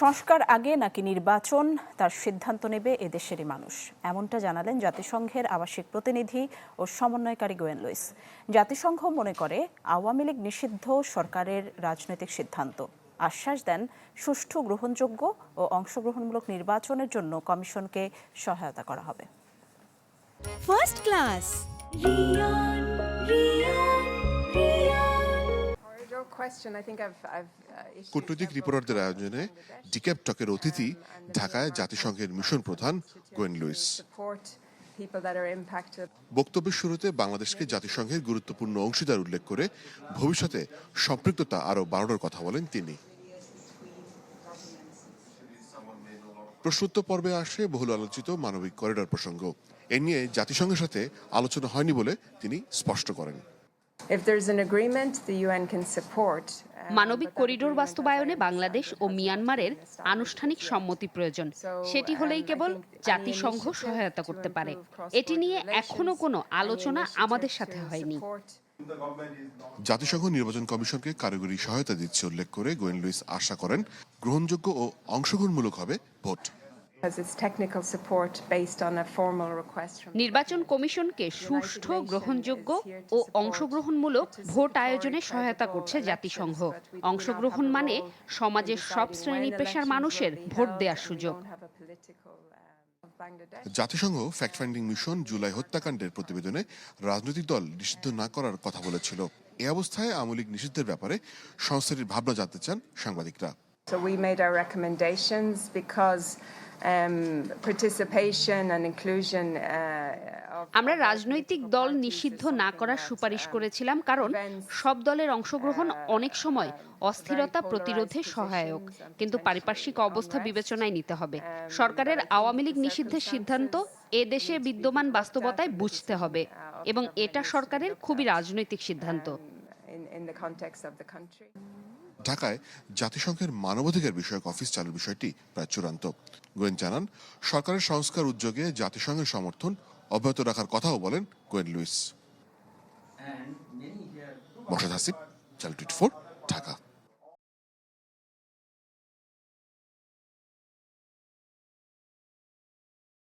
সংস্কার আগে নাকি নির্বাচন? তার সিদ্ধান্ত নেবে এদেশেরই মানুষ। এমনটা জানালেন জাতিসংঘের আবাসিক প্রতিনিধি ও সমন্বয়কারী গোয়েন লুইস। জাতিসংঘ মনে করে আওয়ামী লীগ নিষিদ্ধ সরকারের রাজনৈতিক সিদ্ধান্ত। আশ্বাস দেন সুষ্ঠু গ্রহণযোগ্য ও অংশগ্রহণমূলক নির্বাচনের জন্য কমিশনকে সহায়তা করা হবে। ফার্স্ট ক্লাস কূটনৈতিক several রিপোর্টারদের আয়োজনে ডিক্যাপ টকের অতিথি ঢাকায় জাতিসংঘের মিশন প্রধান গোয়েন লুইস. বক্তব্যের শুরুতে বাংলাদেশকে জাতিসংঘের গুরুত্বপূর্ণ অংশীদার উল্লেখ করে ভবিষ্যতে সম্পৃক্ততা আরও বাড়ানোর কথা বলেন তিনি। প্রশ্নোত্তর পর্বে আসে বহুল আলোচিত মানবিক করিডর প্রসঙ্গ। এ নিয়ে জাতিসংঘের সাথে আলোচনা হয়নি বলে তিনি স্পষ্ট করেন। মানবিক করিডোর বাস্তবায়নে বাংলাদেশ ও মিয়ানমারের আনুষ্ঠানিক সম্মতি প্রয়োজন। সেটি হলেই কেবল জাতিসংঘ সহায়তা করতে পারে। এটি নিয়ে এখনও কোনো আলোচনা আমাদের সাথে হয়নি। জাতিসংঘ নির্বাচন কমিশনকে কারিগরি সহায়তা দিচ্ছে উল্লেখ করে গোয়েন আশা করেন গ্রহণযোগ্য ও অংশগ্রহণমূলক হবে ভোট। Because it's technical support based on a formal request from. the নির্বাচন কমিশনকে সুষ্ঠু গ্রহণযোগ্য ও অংশগ্রহণমূলক ভোট আয়োজনে সহায়তা করছে জাতিসংঘ। অংশগ্রহণ মানে সমাজের সব শ্রেণি পেশার মানুষের ভোট দেওয়ার সুযোগ। জাতিসংঘ ফ্যাক্ট ফাইন্ডিং মিশন জুলাই হত্যাকাণ্ডের প্রতিবেদনে রাজনৈতিক দল নিষিদ্ধ না করার কথা বলেছিল। এ অবস্থায় আওয়ামী লীগ নিষিদ্ধের ব্যাপারে সংস্থাটির ভাবনা জানতে চান সাংবাদিকরা। So we made our recommendations because um, participation and inclusion. Uh, আমরা রাজনৈতিক দল নিষিদ্ধ না করার সুপারিশ করেছিলাম কারণ সব দলের অংশগ্রহণ অনেক সময় অস্থিরতা প্রতিরোধে সহায়ক কিন্তু পারিপার্শ্বিক অবস্থা বিবেচনায় নিতে হবে সরকারের আওয়ামী লীগ নিষিদ্ধের সিদ্ধান্ত এ দেশে বিদ্যমান বাস্তবতায় বুঝতে হবে এবং এটা সরকারের খুবই রাজনৈতিক সিদ্ধান্ত ঢাকায় জাতিসংঘের মানবাধিকার বিষয়ক অফিস চালুর বিষয়টি প্রায় চূড়ান্ত। গোয়েন জানান সরকারের সংস্কার উদ্যোগে জাতিসংঘের সমর্থন অব্যাহত রাখার কথাও বলেন Gwyn Lewis. Mashad Hasib channel four.